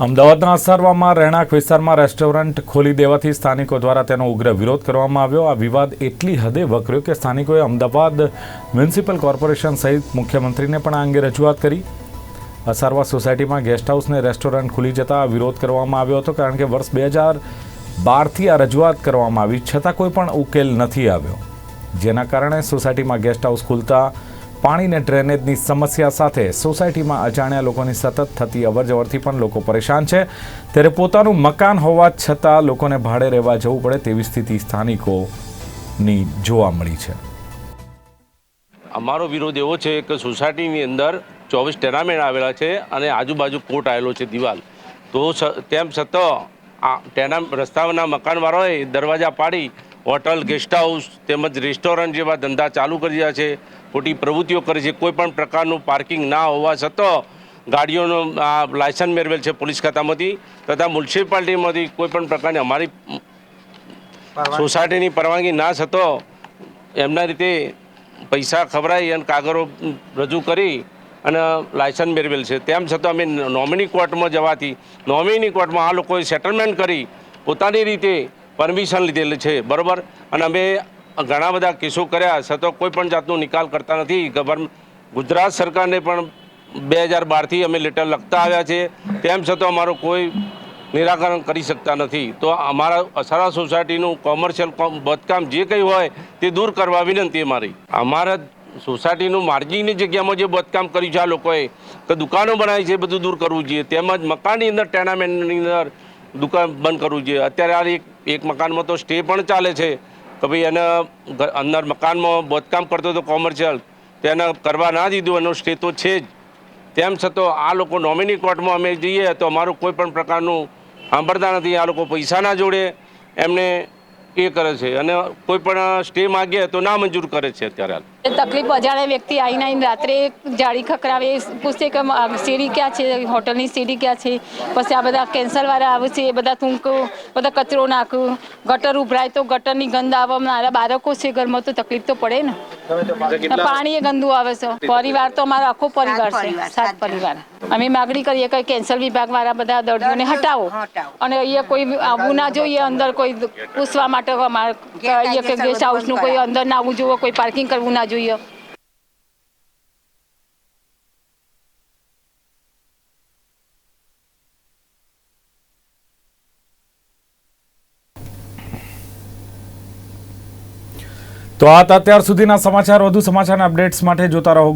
અમદાવાદના અસારવામાં રહેણાંક વિસ્તારમાં રેસ્ટોરન્ટ ખોલી દેવાથી સ્થાનિકો દ્વારા તેનો ઉગ્ર વિરોધ કરવામાં આવ્યો. આ વિવાદ એટલી હદે વકર્યો કે સ્થાનિકોએ અમદાવાદ મ્યુનિસિપલ કોર્પોરેશન સહિત મુખ્યમંત્રીને પણ આ અંગે રજૂઆત કરી. અસારવા સોસાયટીમાં ગેસ્ટ હાઉસને રેસ્ટોરન્ટ ખુલી જતા વિરોધ કરવામાં આવ્યો હતો કારણ કે વર્ષ બે હજાર બારથી આ રજૂઆત કરવામાં આવી, છતાં કોઈ પણ ઉકેલ નથી આવ્યો. જેના કારણે સોસાયટીમાં ગેસ્ટ હાઉસ ખુલતા પાણીને ડ્રેનેજની સમસ્યા સાથે સોસાયટીમાં અજાણ્યા લોકોની સતત થતી અવરજવરથી પણ લોકો પરેશાન છે. ત્યારે પોતાનું મકાન હોવા છતાં લોકોને ભાડે રહેવા જવું પડે તેવી સ્થિતિ સ્થાનિકોની જોવા મળી છે. અમારો વિરોધ એવો છે કે સોસાયટીની અંદર ચોવીસ ટેનામેન્ટ આવેલા છે અને આજુબાજુ કોર્ટ આવેલો છે દિવાલ. તો તેમ છતાં આ તેના રસ્તાના મકાનવાળાઓએ દરવાજા પાડી, હોટલ, ગેસ્ટ હાઉસ તેમજ રેસ્ટોરન્ટ જેવા ધંધા ચાલુ કરી રહ્યા છે. ખોટી પ્રવૃત્તિઓ કરે છે કોઈ પણ પ્રકારનું પાર્કિંગ ના હોવા છતાં ગાડીઓનો આ લાયસન્સ મેળવેલ છે પોલીસ ખાતામાંથી તથા મ્યુનિસિપાલિટીમાંથી કોઈ પણ પ્રકારની અમારી સોસાયટીની પરવાનગી ના થતો એમના રીતે પૈસા ખવડાવી અને કાગળો રજૂ કરી અને લાયસન્સ મેળવેલ છે. તેમ છતાં અમે નોમિની કોર્ટમાં જવાથી નોમિની કોર્ટમાં આ લોકોએ સેટલમેન્ટ કરી પોતાની રીતે પરમિશન લીધેલ છે બરાબર? અને અમે ઘણા બધા કેસો કર્યા છતાં કોઈ પણ જાતનો નિકાલ કરતા નથી. ગવર્ન, ગુજરાત સરકારને પણ બે હજાર બારથી અમે લેટર લખતા આવ્યા છે. તેમ છતાં અમારો કોઈ નિરાકરણ કરી શકતા નથી. તો અમારા અસારા સોસાયટીનું કોમર્શિયલ બાંધકામ જે કંઈ હોય તે દૂર કરવા વિનંતી અમારી અમારા સોસાયટીનું માર્જિનની જગ્યામાં જે બાંધકામ કર્યું છે આ લોકોએ, કે દુકાનો બનાવી છે બધું દૂર કરવું જોઈએ. તેમજ મકાનની અંદર, ટેનામેન્ટની અંદર દુકાન બંધ કરવું જોઈએ. અત્યારે આ એક મકાનમાં તો સ્ટે પણ ચાલે છે. કે ભાઈ એને અંદર મકાનમાં બોધકામ કરતો હતો કોમર્શિયલ તેને કરવા ના દીધું, એનો સ્ટે તો છે જ. તેમ છતાં આ લોકો નોમિની કોર્ટમાં અમે જઈએ તો અમારું કોઈ પણ પ્રકારનું સાંભળતા નથી, આ લોકો પૈસાના જોડે એમને એ કરે છે. અને કોઈ પણ સ્ટે માગીએ તો ના મંજૂર કરે છે અત્યારે તકલીફ અજાણ્યા વ્યક્તિ આવીને આવીને રાત્રે જાળી ખકરાવે પૂછશે કે સીડી ક્યાં છે? હોટલની સીડી ક્યાં છે? પછી આ બધા કેન્સરવાળા આવે છે એ બધા થૂંકું બધા કચરો નાખું ગટર ઉભરાય તો ગટરની ગંધ આવે મારા બાળકો છે ઘરમાં તો તકલીફ તો પડે ને. પાણી એ ગંદુ આવે છે. પરિવાર તો અમારો આખો પરિવાર છે સાત પરિવાર. અમે માગણી કરીએ કે કેન્સર વિભાગવાળા બધા દર્દીઓને હટાવો. અને અહીંયા કોઈ આવવું ના જોઈએ અંદર કોઈ પૂછવા માટે અમારે કે ગેસ્ટ હાઉસનું કોઈ અંદર ના આવવું જોઈએ કોઈ પાર્કિંગ કરવું ના જોઈએ. તો આ અત્યાર સુધીના સમાચાર. વધુ સમાચારના અપડેટ્સ માટે જોતા રહો.